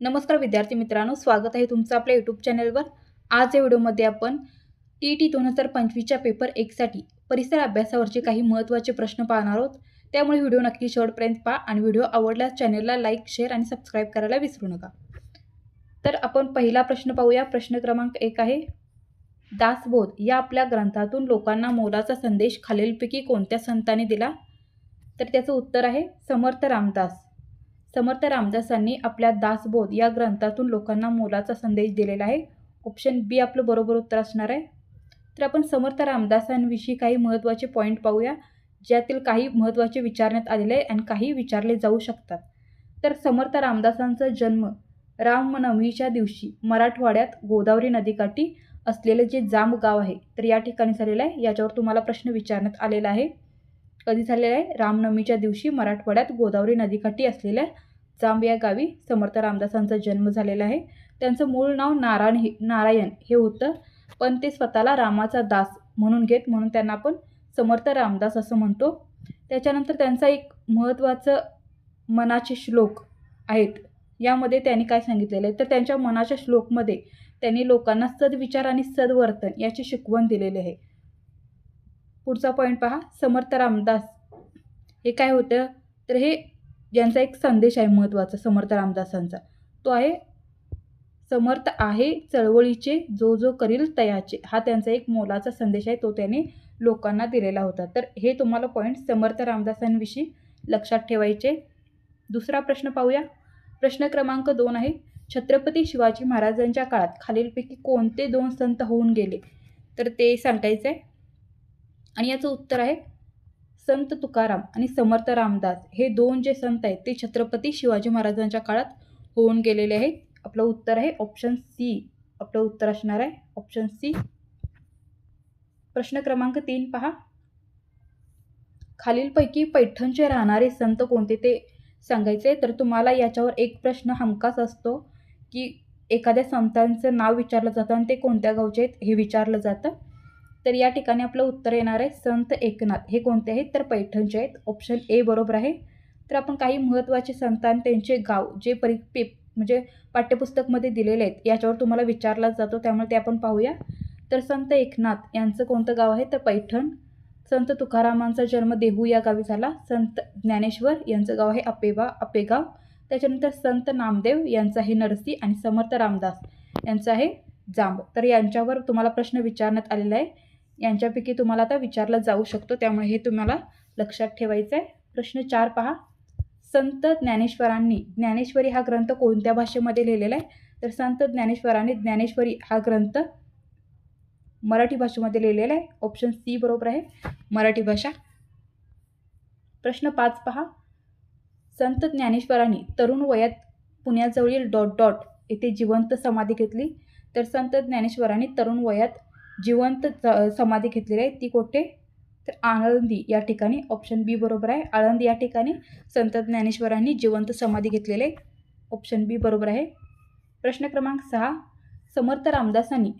नमस्कार विद्यार्थी मित्रांनो स्वागत आहे तुमचं आपल्या यूट्यूब चॅनलवर आज या व्हिडिओमध्ये आपण टी टी दोन हजार पंचवीसच्या पेपर एकसाठी परिसर अभ्यासावरचे काही महत्त्वाचे प्रश्न पाहणार आहोत. त्यामुळे व्हिडिओ नक्की शेवटपर्यंत पहा आणि व्हिडिओ आवडल्यास चॅनलला लाईक शेअर आणि सबस्क्राईब करायला विसरू नका. तर आपण पहिला प्रश्न पाहूया. प्रश्न क्रमांक एक आहे दासबोध या आपल्या ग्रंथातून लोकांना मोलाचा संदेश खालीलपैकी कोणत्या संतांनी दिला? तर त्याचं उत्तर आहे समर्थ रामदास. समर्थ रामदासांनी आपल्या दासबोध या ग्रंथातून लोकांना मोलाचा संदेश दिलेला आहे. ऑप्शन बी आपलं बरोबर उत्तर असणार आहे. तर आपण समर्थ रामदासांविषयी काही महत्त्वाचे पॉईंट पाहूया ज्यातील काही महत्त्वाचे विचारण्यात आलेले आहे आणि काही विचारले जाऊ शकतात. तर समर्थ रामदासांचा जन्म रामनवमीच्या दिवशी मराठवाड्यात गोदावरी नदीकाठी असलेले जे जांब गाव आहे तर या ठिकाणी झालेलं आहे. याच्यावर तुम्हाला प्रश्न विचारण्यात आलेला आहे. कधी झालेला आहे? रामनवमीच्या दिवशी मराठवाड्यात गोदावरी नदीकाठी असलेल्या जांब या गावी समर्थ रामदासांचा जन्म झालेला आहे. त्यांचं मूळ नाव नारायण हे नारायण हे होतं. पण ते स्वतःला रामाचा दास म्हणून घेत म्हणून त्यांना आपण समर्थ रामदास असं म्हणतो. त्याच्यानंतर त्यांचा एक महत्त्वाचं मनाचे श्लोक आहेत. यामध्ये त्यांनी काय सांगितलेलं आहे? तर त्यांच्या मनाच्या श्लोकमध्ये त्यांनी लोकांना सद्विचार आणि सद्वर्तन याची शिकवण दिलेली आहे. पुढचा पॉईंट पहा. समर्थ रामदास हे काय होतं? तर हे ज्यांचा एक संदेश आहे महत्त्वाचा समर्थ रामदासांचा. तो आहे समर्थ आहे चळवळीचे जो जो करील तयाचे. हा त्यांचा एक मोलाचा संदेश आहे तो त्याने लोकांना दिलेला होता. तर हे तुम्हाला पॉईंट समर्थ रामदासांविषयी लक्षात ठेवायचे. दुसरा प्रश्न पाहूया. प्रश्न क्रमांक दोन आहे. छत्रपती शिवाजी महाराजांच्या काळात खालीलपैकी कोणते दोन संत होऊन गेले? तर ते सांगायचं आहे आणि याचं उत्तर आहे संत तुकाराम आणि समर्थ रामदास हे दोन जे संत आहेत ते छत्रपती शिवाजी महाराजांच्या काळात होऊन गेलेले आहेत. आपलं उत्तर आहे ऑप्शन सी आपलं उत्तर असणार आहे ऑप्शन सी प्रश्न क्रमांक तीन पहा. खालीलपैकी पैठणचे राहणारे संत कोणते ते सांगायचे? तर तुम्हाला याच्यावर एक प्रश्न हमखास असतो की एखाद्या संतांचं नाव विचारलं जातं आणि ते कोणत्या गावचे आहेत हे विचारलं जातं. तर या ठिकाणी आपलं उत्तर येणार आहे संत एकनाथ. हे कोणते आहेत? तर पैठणचे आहेत. ऑप्शन ए बरोबर आहे. तर आपण काही महत्त्वाचे संतान त्यांचे गाव जे परी पे म्हणजे पाठ्यपुस्तकमध्ये दिलेले आहेत याच्यावर तुम्हाला विचारला जातो. त्यामुळे ते आपण पाहूया. तर संत एकनाथ यांचं कोणतं गाव आहे? तर पैठण. संत तुकारामांचा जन्म देहू या गावी झाला. संत ज्ञानेश्वर यांचं गाव आहे अपेबा अपेगाव. त्याच्यानंतर संत नामदेव यांचं आहे नरसी आणि समर्थ रामदास यांचं आहे जांब. तर यांच्यावर तुम्हाला प्रश्न विचारण्यात आलेला आहे. यांच्यापैकी तुम्हाला आता विचारला जाऊ शकतो. त्यामुळे हे तुम्हाला लक्षात ठेवायचं आहे प्रश्न चार पहा. संत ज्ञानेश्वरांनी ज्ञानेश्वरी हा ग्रंथ कोणत्या भाषेमध्ये लिहिलेला आहे तर संत ज्ञानेश्वरांनी ज्ञानेश्वरी हा ग्रंथ मराठी भाषेमध्ये लिहिलेला आहे ऑप्शन सी बरोबर आहे. मराठी भाषा. प्रश्न पाच पहा. संत ज्ञानेश्वरांनी तरुण वयात पुण्याजवळील डॉट डॉट येथे जिवंत समाधी घेतली. तर संत ज्ञानेश्वरांनी तरुण वयात जिवंत समाधी घेतलेली आहे ती कोठे? तर आळंदी या ठिकाणी ऑप्शन बी बरोबर आहे. आळंदी या ठिकाणी संत ज्ञानेश्वरांनी जिवंत समाधी घेतलेले ऑप्शन बी बरोबर आहे. प्रश्न क्रमांक सहा. समर्थ रामदासांनी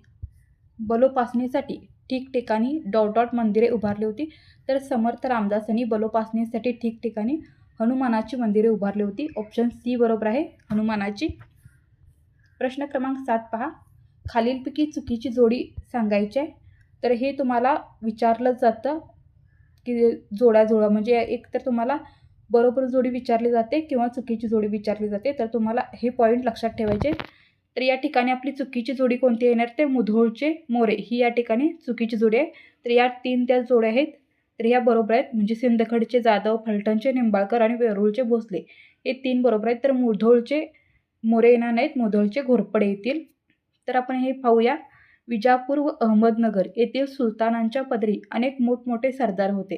बलोपासनेसाठी ठिकठिकाणी डॉट डॉट मंदिरे उभारली होती. तर समर्थ रामदासांनी बलोपासनेसाठी ठिकठिकाणी हनुमानाची मंदिरे उभारली होती. ऑप्शन सी बरोबर आहे. हनुमानाची. प्रश्न क्रमांक सात पहा. खालीलपैकी चुकीची जोडी सांगायची आहे. तर हे तुम्हाला विचारलं जातं की जोड्याजोडा म्हणजे एक तर तुम्हाला बरोबर जोडी विचारली जाते किंवा चुकीची जोडी विचारली जाते तर तुम्हाला हे पॉईंट लक्षात ठेवायचे. तर या ठिकाणी आपली चुकीची जोडी कोणती येणार? ते मुधोळचे मोरे. ही या ठिकाणी चुकीची जोडी आहे. तर या तीन त्या जोड्या आहेत. तर ह्या बरोबर आहेत म्हणजे सिंदखडचे जाधव फलटणचे निंबाळकर आणि वेरूळचे भोसले. हे तीन बरोबर आहेत. तर मुधोळचे मोरे येणार नाहीत. मुधोळचे घोरपडे येतील. तर आपण हे पाहूया. विजापूर व अहमदनगर येथील सुलतानांच्या पदरी अनेक मोठमोठे सरदार होते.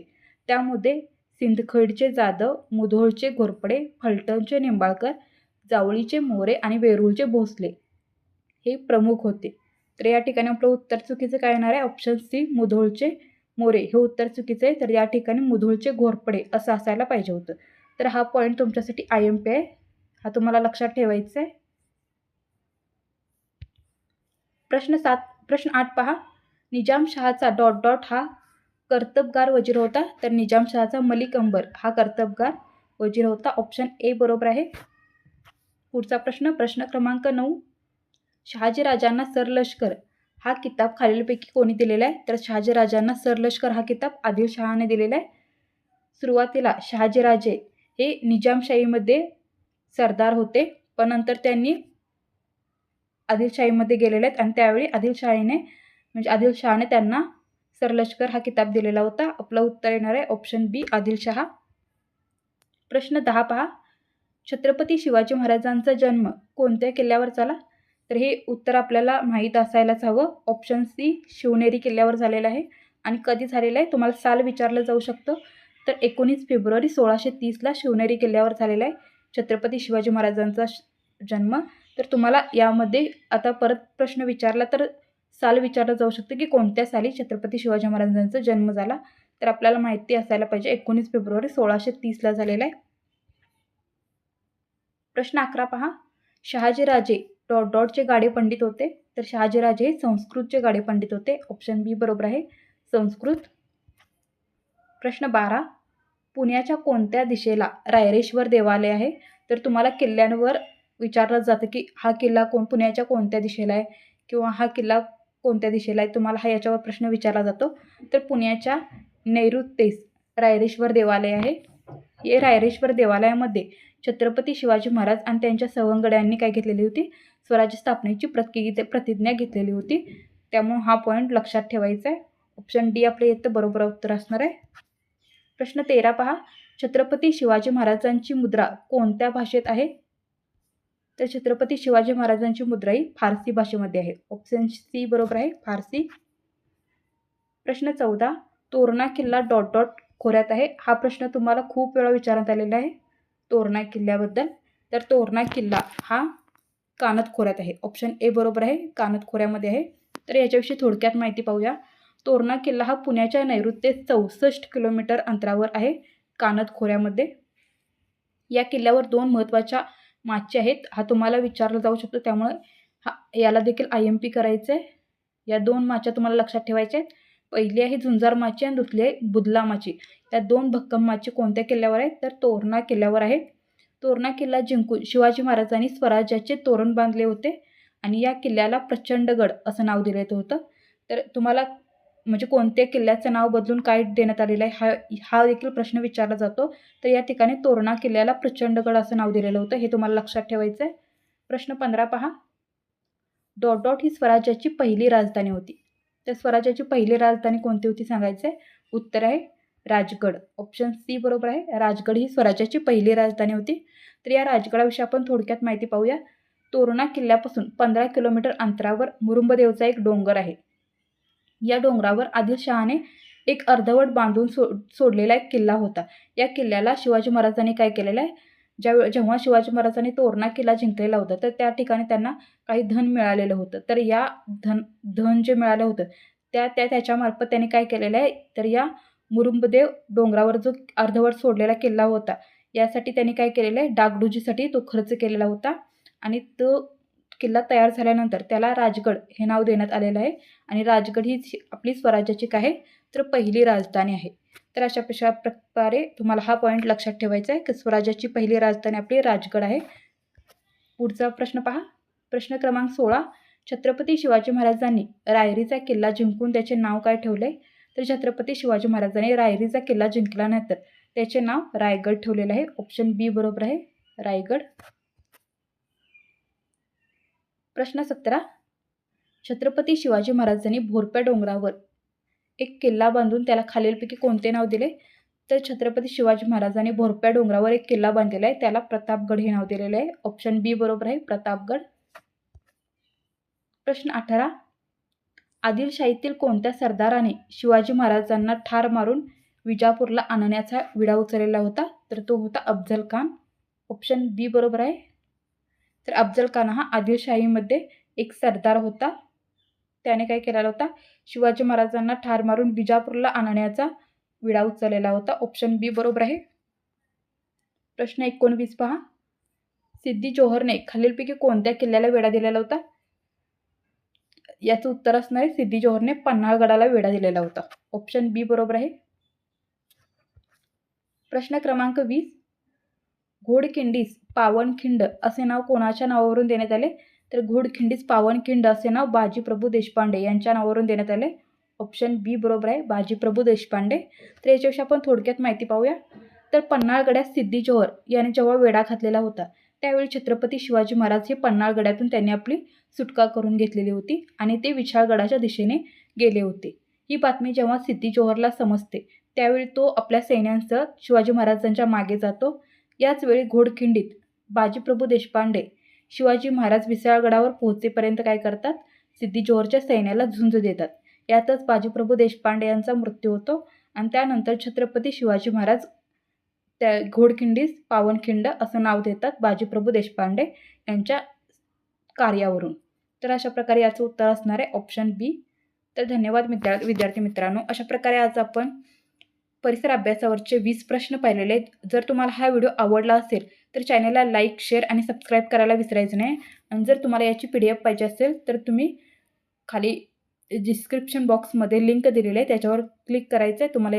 त्यामध्ये सिंदखेडचे जाधव मुधोळचे घोरपडे फलटणचे निंबाळकर जावळीचे मोरे आणि वेरूळचे भोसले हे प्रमुख होते. तर या ठिकाणी आपलं उत्तर चुकीचं काय येणार आहे? ऑप्शन सी मुधोळचे मोरे. हे उत्तर चुकीचं आहे. तर या ठिकाणी मुधोळचे घोरपडे असं असायला पाहिजे होतं. तर हा पॉईंट तुमच्यासाठी आय एम पी आहे. हा तुम्हाला लक्षात ठेवायचा आहे प्रश्न सात प्रश्न आठ पहा. निजामशहाचा डॉट डॉट हा कर्तबगार वजीर होता तर निजामशहाचा मलिक अंबर हा कर्तबगार वजीर होता. ऑप्शन ए बरोबर आहे. पुढचा प्रश्न प्रश्न क्रमांक नऊ. शहाजीराजांना सरलष्कर हा किताब खालीलपैकी कोणी दिलेला आहे? तर शहाजीराजांना सरलष्कर हा किताब आदिलशहाने दिलेला आहे. सुरुवातीला शहाजीराजे हे निजामशाहीमध्ये सरदार होते पण नंतर त्यांनी आदिलशाहीमध्ये गेलेले आहेत. आणि त्यावेळी आदिलशाहीने म्हणजे आदिलशहाने त्यांना सरलष्कर हा किताब दिलेला होता. आपलं उत्तर येणार आहे. Option B Adilshah. प्रश्न दहा पहा. छत्रपती शिवाजी महाराजांचा जन्म कोणत्या किल्ल्यावर झाला? तर हे उत्तर आपल्याला माहीत असायलाच हवं. ऑप्शन सी शिवनेरी किल्ल्यावर झालेलं आहे. आणि कधी झालेलं आहे? तुम्हाला साल विचारलं जाऊ शकतं. तर एकोणीस फेब्रुवारी सोळाशे तीसला शिवनेरी किल्ल्यावर झालेला आहे. छत्रपती शिवाजी महाराजांचा जन्म. तर तुम्हाला यामध्ये आता परत प्रश्न विचारला तर साल विचारलं जाऊ शकतं की कोणत्या साली छत्रपती शिवाजी महाराजांचा जन्म झाला? तर आपल्याला माहिती असायला पाहिजे एकोणीस फेब्रुवारी सोळाशे तीसला झालेला आहे. प्रश्न अकरा पहा. शहाजीराजे डॉट डॉटचे गाडे पंडित होते. तर शहाजीराजे हे संस्कृतचे गाडे पंडित होते. ऑप्शन बी बरोबर आहे. संस्कृत. प्रश्न बारा. पुण्याच्या कोणत्या दिशेला रायरेश्वर देवालय आहे? तर तुम्हाला किल्ल्यांवर विचारलं जातं की हा किल्ला कोण पुण्याच्या कोणत्या दिशेला आहे? किंवा हा किल्ला कोणत्या दिशेला आहे? तुम्हाला हा याच्यावर प्रश्न विचारला जातो. तर पुण्याच्या नैऋत्येस रायरेश्वर देवालय आहे. हे रायरेश्वर देवालयामध्ये छत्रपती शिवाजी महाराज आणि त्यांच्या सवंगड्यांनी काय घेतलेली होती? स्वराज्य स्थापनेची प्रति प्रतिज्ञा घेतलेली होती. त्यामुळे हा पॉईंट लक्षात ठेवायचा आहे. ऑप्शन डी आपलं येतं बरोबर उत्तर असणार आहे. प्रश्न तेरा पहा. छत्रपती शिवाजी महाराजांची मुद्रा कोणत्या भाषेत आहे? तर छत्रपती शिवाजी महाराजांची मुद्रा ही फारसी भाषेमध्ये आहे. ऑप्शन सी बरोबर आहे फारसी. प्रश्न चौदा तोरणा किल्ला डॉट डॉट खोऱ्यात आहे. हा प्रश्न तुम्हाला खूप वेळा विचारण्यात आलेला आहे. तोरणा किल्ल्याबद्दल. तर तोरणा किल्ला हा कानत खोऱ्यात आहे. ऑप्शन ए बरोबर आहे कानत खोऱ्यामध्ये आहे. तर याच्याविषयी थोडक्यात माहिती पाहूया. तोरणा किल्ला हा पुण्याच्या नैऋत्य चौसष्ट किलोमीटर अंतरावर आहे कानत खोऱ्यामध्ये. या किल्ल्यावर दोन महत्त्वाच्या माचे आहेत. हा तुम्हाला विचारला जाऊ शकतो. त्यामुळे हा याला देखील आय एम पी करायचं आहे या दोन माच्या तुम्हाला लक्षात ठेवायच्या आहेत. पहिली आहे झुंजार माची आणि दुसरी आहे बुदला माची. या दोन भक्कम माची कोणत्या किल्ल्यावर आहेत? तर तोरणा किल्ल्यावर आहे तोरणा किल्ला जिंकून शिवाजी महाराजांनी स्वराज्याचे तोरण बांधले होते आणि या किल्ल्याला प्रचंडगड असं नाव दिलं होतं. तर तुम्हाला म्हणजे कोणत्या किल्ल्याचं नाव बदलून काय देण्यात आलेलं आहे हा हा देखील प्रश्न विचारला जातो. तर या ठिकाणी तोरणा किल्ल्याला प्रचंडगड असं नाव दिलेलं होतं हे तुम्हाला लक्षात ठेवायचं आहे. प्रश्न पंधरा पहा. डॉट डॉट ही स्वराज्याची पहिली राजधानी होती. तर स्वराज्याची पहिली राजधानी कोणती होती सांगायचं आहे? उत्तर आहे राजगड. ऑप्शन सी बरोबर आहे. राजगड ही स्वराज्याची पहिली राजधानी होती. तर या राजगडाविषयी आपण थोडक्यात माहिती पाहूया. तोरणा किल्ल्यापासून पंधरा किलोमीटर अंतरावर मुरुंबदेवचा एक डोंगर आहे. या डोंगरावर आदिलशहाने एक अर्धवट बांधून सो सोडलेला एक किल्ला होता. या किल्ल्याला शिवाजी महाराजांनी काय केलेलं आहे? ज्या जेव्हा शिवाजी महाराजांनी तोरणा किल्ला जिंकलेला होता तर त्या ठिकाणी त्यांना काही धन मिळालेलं होतं. तर या धन धन जे मिळालं होतं त्या त्या त्याच्यामार्फत त्यांनी काय केलेलं आहे? तर या मुरुंबदेव डोंगरावर जो अर्धवट सोडलेला किल्ला होता यासाठी त्यांनी काय केलेलं आहे? डागडुजीसाठी तो खर्च केलेला होता आणि तो किल्ला तयार झाल्यानंतर त्याला राजगड हे नाव देण्यात आलेलं आहे. आणि राजगड ही आपली स्वराज्याची काय आहे तर पहिली राजधानी आहे. तर अशा कशा प्रकारे तुम्हाला हा पॉईंट लक्षात ठेवायचा आहे की स्वराज्याची पहिली राजधानी आपली राजगड आहे. पुढचा प्रश्न पहा. प्रश्न क्रमांक सोळा. छत्रपती शिवाजी महाराजांनी रायरीचा किल्ला जिंकून त्याचे नाव काय ठेवले तर छत्रपती शिवाजी महाराजांनी रायरीचा किल्ला जिंकल्यानंतर त्याचे नाव रायगड ठेवलेलं आहे. ऑप्शन बी बरोबर आहे रायगड. प्रश्न सतरा. छत्रपती शिवाजी महाराजांनी भोरप्या डोंगरावर एक किल्ला बांधून त्याला खालीलपैकी कोणते नाव दिले? तर छत्रपती शिवाजी महाराजांनी भोरप्या डोंगरावर एक किल्ला बांधलेला आहे. त्याला प्रतापगड हे नाव दिलेलं आहे. ऑप्शन बी बरोबर आहे. प्रतापगड. प्रश्न अठरा. आदिलशाहीतील कोणत्या सरदाराने शिवाजी महाराजांना ठार मारून विजापूरला आणण्याचा विडा उचललेला होता? तर तो होता अफजल खान. ऑप्शन बी बरोबर आहे. तर अफजल खान हा आदिलशाहीमध्ये एक सरदार होता. त्याने काय केलेला होता? शिवाजी महाराजांना ठार मारून बिजापूरला आणण्याचा विडा उचललेला होता. ऑप्शन बी बरोबर आहे. प्रश्न एकोणवीस पहा. सिद्धी जोहरने खालीलपैकी कोणत्या किल्ल्याला वेढा दिलेला होता? याचं उत्तर असणार आहे. सिद्धी जोहरने पन्हाळगडाला वेढा दिलेला होता. ऑप्शन बी बरोबर आहे. प्रश्न क्रमांक वीस. घोडखिंडीस पावनखिंड असे नाव कोणाच्या नावावरून देण्यात आले? तर घोडखिंडीस पावनखिंड असे नाव बाजीप्रभू देशपांडे यांच्या नावावरून देण्यात आले. ऑप्शन बी बरोबर आहे बाजीप्रभू देशपांडे. तर याच्याविषयी आपण थोडक्यात माहिती पाहूया. तर पन्हाळगड्यात सिद्धी जोहर याने जेव्हा वेढा घातलेला होता त्यावेळी छत्रपती शिवाजी महाराज हे पन्हाळगडातून त्यांनी आपली सुटका करून घेतलेली होती आणि ते विशाळगडाच्या दिशेने गेले होते. ही बातमी जेव्हा सिद्धी जोहरला समजते त्यावेळी तो आपल्या सैन्यांसह शिवाजी महाराजांच्या मागे जातो याच वेळी घोडखिंडीत बाजीप्रभू देशपांडे शिवाजी महाराज विसाळगडावर पोहोचेपर्यंत काय करतात? सिद्धी जोहरच्या सैन्याला झुंज देतात. यातच बाजीप्रभू देशपांडे यांचा मृत्यू होतो आणि त्यानंतर छत्रपती शिवाजी महाराज त्या घोडखिंडीस पावनखिंड असं नाव देतात बाजीप्रभू देशपांडे यांच्या कार्यावरून. तर अशा प्रकारे याचं उत्तर असणार आहे ऑप्शन बी तर धन्यवाद मित्रा विद्यार्थी मित्रांनो. अशा प्रकारे आज आपण परिसर अभ्यासावरचे वीस प्रश्न पाहिलेले आहेत. जर तुम्हाला हा व्हिडिओ आवडला असेल तर चॅनलला लाईक शेअर आणि सबस्क्राईब करायला विसरायचं नाही. आणि जर तुम्हाला याची पी डी एफ पाहिजे असेल तर तुम्ही खाली डिस्क्रिप्शन बॉक्समध्ये लिंक दिलेली आहे. त्याच्यावर क्लिक करायचं आहे तुम्हाला